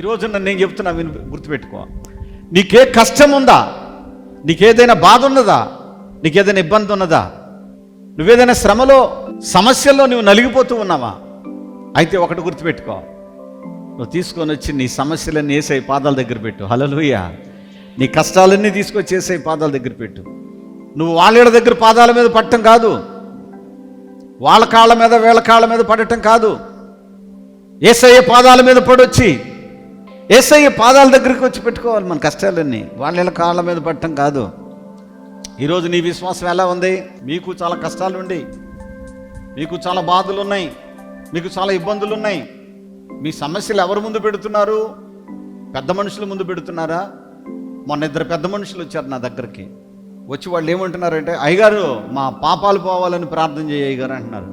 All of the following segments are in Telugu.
ఈ నన్ను నేను చెప్తున్నా విను గుర్తుపెట్టుకో. నీకే కష్టం ఉందా నీకేదైనా బాధ ఉన్నదా నీకేదైనా ఇబ్బంది ఉన్నదా నువ్వేదైనా శ్రమలో సమస్యల్లో నువ్వు నలిగిపోతూ ఉన్నావా? అయితే ఒకటి గుర్తుపెట్టుకో. నువ్వు తీసుకొని వచ్చి నీ సమస్యలన్నీ వేసే పాదాల దగ్గర పెట్టు. హలలుయ నీ కష్టాలన్నీ తీసుకొచ్చి వేసే పాదాల దగ్గర పెట్టు. నువ్వు వాళ్ళ దగ్గర పాదాల మీద పడటం కాదు. వాళ్ళ కాళ్ళ మీద వీళ్ళ కాళ్ళ మీద పడటం కాదు. ఏసయ్య పాదాల మీద పడొచ్చి ఏసయ్య పాదాల దగ్గరికి వచ్చి పెట్టుకోవాలి మన కష్టాలన్నీ. వాళ్ళ ఇలా కాళ్ళ మీద పట్టడం కాదు. ఈరోజు నీ విశ్వాసం ఎలా ఉంది? మీకు చాలా కష్టాలు ఉండి మీకు చాలా బాధలు ఉన్నాయి మీకు చాలా ఇబ్బందులు ఉన్నాయి మీ సమస్యలు ఎవరు ముందు పెడుతున్నారు? పెద్ద మనుషులు ముందు పెడుతున్నారా? మొన్న ఇద్దరు పెద్ద మనుషులు వచ్చారు నా దగ్గరికి. వచ్చి వాళ్ళు ఏమంటున్నారంటే అయ్యగారు మా పాపాలు పోవాలని ప్రార్థన చేయ అయ్యగారు అంటున్నారు.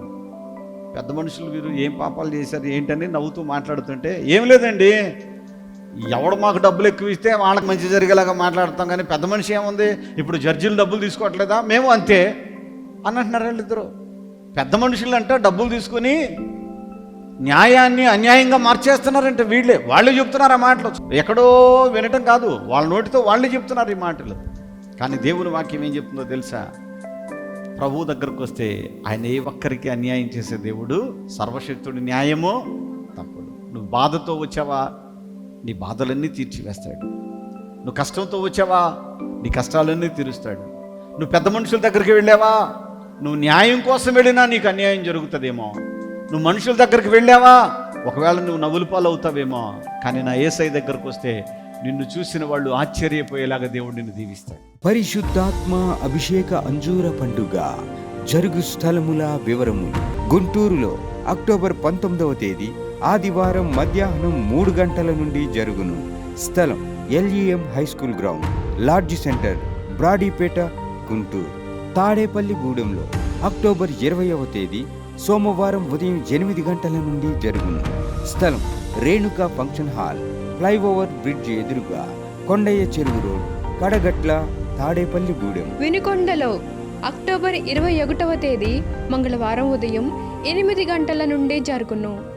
పెద్ద మనుషులు మీరు ఏం పాపాలు చేశారు ఏంటని నవ్వుతూ మాట్లాడుతుంటే ఏం లేదండి. ఎవడు మాకు డబ్బులు ఎక్కువ ఇస్తే వాళ్ళకి మంచి జరిగేలాగా మాట్లాడతాం కానీ పెద్ద మనిషి ఏముంది? ఇప్పుడు జడ్జీలు డబ్బులు తీసుకోవట్లేదా? మేము అంతే. అని అంటున్నారు వాళ్ళిద్దరు. పెద్ద మనుషులు అంట డబ్బులు తీసుకొని న్యాయాన్ని అన్యాయంగా మార్చేస్తున్నారంటే వీళ్ళే. వాళ్ళే చెప్తున్నారు ఆ మాటలు. ఎక్కడో వినటం కాదు. వాళ్ళ నోటితో వాళ్ళే చెప్తున్నారు ఈ మాటలు. కానీ దేవుని వాక్యం ఏం చెప్తుందో తెలుసా? ప్రభు దగ్గరకు వస్తే ఆయన ఏ ఒక్కరికి అన్యాయం చేసే దేవుడు? సర్వశక్తుడి న్యాయము తప్పుడు. నువ్వు బాధతో వచ్చావా? నీ బాధలన్నీ తీర్చివేస్తాడు. నువ్వు కష్టంతో వచ్చావా? నీ కష్టాలన్నీ తీరుస్తాడు. నువ్వు పెద్ద మనుషుల దగ్గరికి వెళ్ళావా? నువ్వు న్యాయం కోసం వెళ్ళినా నీకు అన్యాయం జరుగుతుందేమో. నువ్వు మనుషుల దగ్గరికి వెళ్ళావా? ఒకవేళ నువ్వు నవ్వులు పాలవుతావేమో కానీ నా ఏసై దగ్గరకు వస్తే నిన్ను చూసిన వాళ్ళు ఆశ్చర్యపోయేలాగా దేవుడు నిన్ను దీవిస్తాడు. పరిశుద్ధాత్మ అభిషేక అంజూర పండుగ జరుగు స్థలముల వివరము గుంటూరులో అక్టోబర్ పంతొమ్మిదవ తేదీ ఆదివారం మధ్యాహ్నం మూడు గంటల నుండి జరుగును. స్థలం L E M high school ground. Lodge centre Brodipet Guntur. Tadepalli గూడెంలో October ఇరవైవ తేదీ సోమవారం ఉదయం ఎనిమిది గంటల నుండి జరుగును. స్థలం Renuka function hall flyover bridge ఎదురుగా కొండయ్య చెరువు రోడ్ కడగట్ల తాడేపల్లి గూడెం. వినుకొండలో అక్టోబర్ ఇరవై ఒకటవ తేదీ మంగళవారం ఉదయం ఎనిమిది గంటల నుండి జరుగును.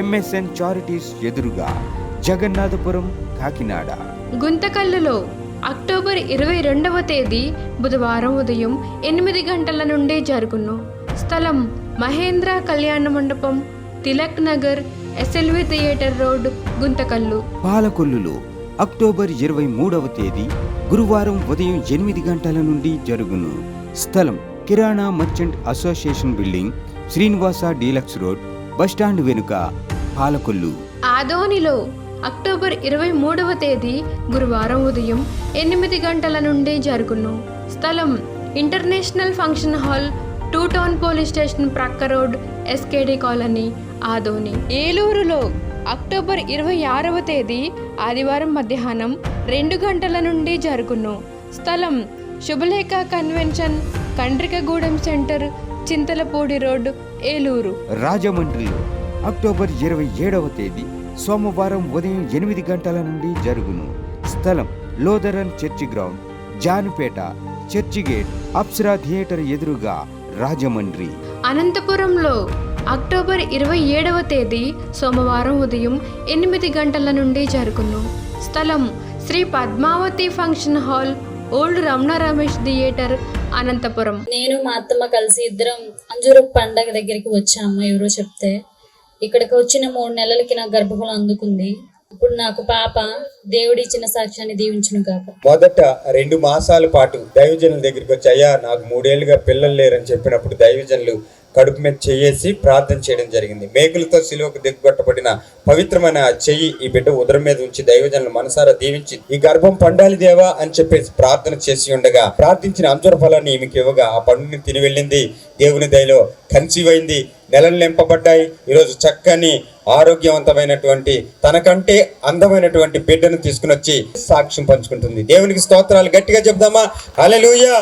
ఎంఎస్ఎన్ చారిటీస్ ఎదురుగా జగన్నాథపురం కాకినాడ. గుంతకల్లులో అక్టోబర్ ఇరవై రెండవ తేదీ బుధవారం ఉదయం ఎనిమిది గంటల నుండి జరుగును. స్థలం Mahendra Kalyana Mandapam Tilak Nagar SLV theatre road Guntakal. పాలకొల్లులో October ఇరవై మూడవ తేదీ గురువారం ఉదయం ఎనిమిది గంటల నుండి జరుగును. స్థలం Kirana merchant association building Srinivasa deluxe road bus stand వెనుక పాలకొల్లు. ఆదోనిలో అక్టోబర్ ఇరవై మూడవ తేదీ గురువారం ఉదయం ఎనిమిది గంటల నుండి జరుగును. స్థలం international function hall two town police station ప్రక్క రోడ్ ఎస్కేడి కాలనీ ఆదోని. ఏలూరులో అక్టోబర్ ఇరవై ఆరవ తేదీ ఆదివారం మధ్యాహ్నం రెండు గంటల నుండి జరుగును. స్థలం Subhalekha convention Kandrikagudem centre Chintalapudi road Eluru. రాజమండ్రిలో అక్టోబర్ ఇరవై ఏడవ తేదీ సోమవారం ఉదయం ఎనిమిది గంటల నుండి జరుగును. స్థలం Lutheran church ground Janupeta church gate Apsara theatre ఎదురుగా రాజమండ్రి. అనంతపురంలో అక్టోబర్ ఇరవై ఏడవ తేదీ సోమవారం ఉదయం ఎనిమిది గంటల నుండి జరుగును. స్థలం Shri Padmavathi function hall old Ramana Ramesh theatre Anantapuram. నేను మా అత్తమ్మ కలిసి ఇద్దరం అంజూరపు పండగ దగ్గరికి వచ్చాము ఎవరో చెప్తే. ఇక్కడికి వచ్చిన మూడు నెలలకి నా గర్భఫలం అందుకుంది. ఇప్పుడు నాకు పాప దేవుడి ఇచ్చిన సాక్ష్యాన్ని దీవించును కాక మొదట రెండు మాసాల పాటు దైవజనుల దగ్గరికి వచ్చి అయ్యా నాకు మూడేళ్ళుగా పిల్లలు లేరని చెప్పినప్పుడు దైవజనులు కడుపు మీద చెయ్యేసి ప్రార్థన చేయడం జరిగింది. మేకులతో సిలువకు దిగ్గొట్టబడిన పవిత్రమైన చెయ్యి ఈ బిడ్డ ఉదరం మీద ఉంచి దైవజనులు మనసారా దీవించి ఈ గర్భం పండాలి దేవా అని చెప్పేసి ప్రార్థన చేసి ఉండగా ప్రార్థించిన అంజుర ఫలాన్ని ఈమెకి ఇవ్వగా ఆ పండుని తిని వెళ్ళింది. దేవుని దయలో కన్సీవ్ అయింది. నెలలు నింపబడ్డాయి. ఈరోజు చక్కని ఆరోగ్యవంతమైనటువంటి తనకంటే అందమైనటువంటి బిడ్డను తీసుకుని వచ్చి సాక్ష్యం పంచుకుంటుంది. దేవునికి స్తోత్రాలు గట్టిగా చెప్దామా? హల్లెలూయా!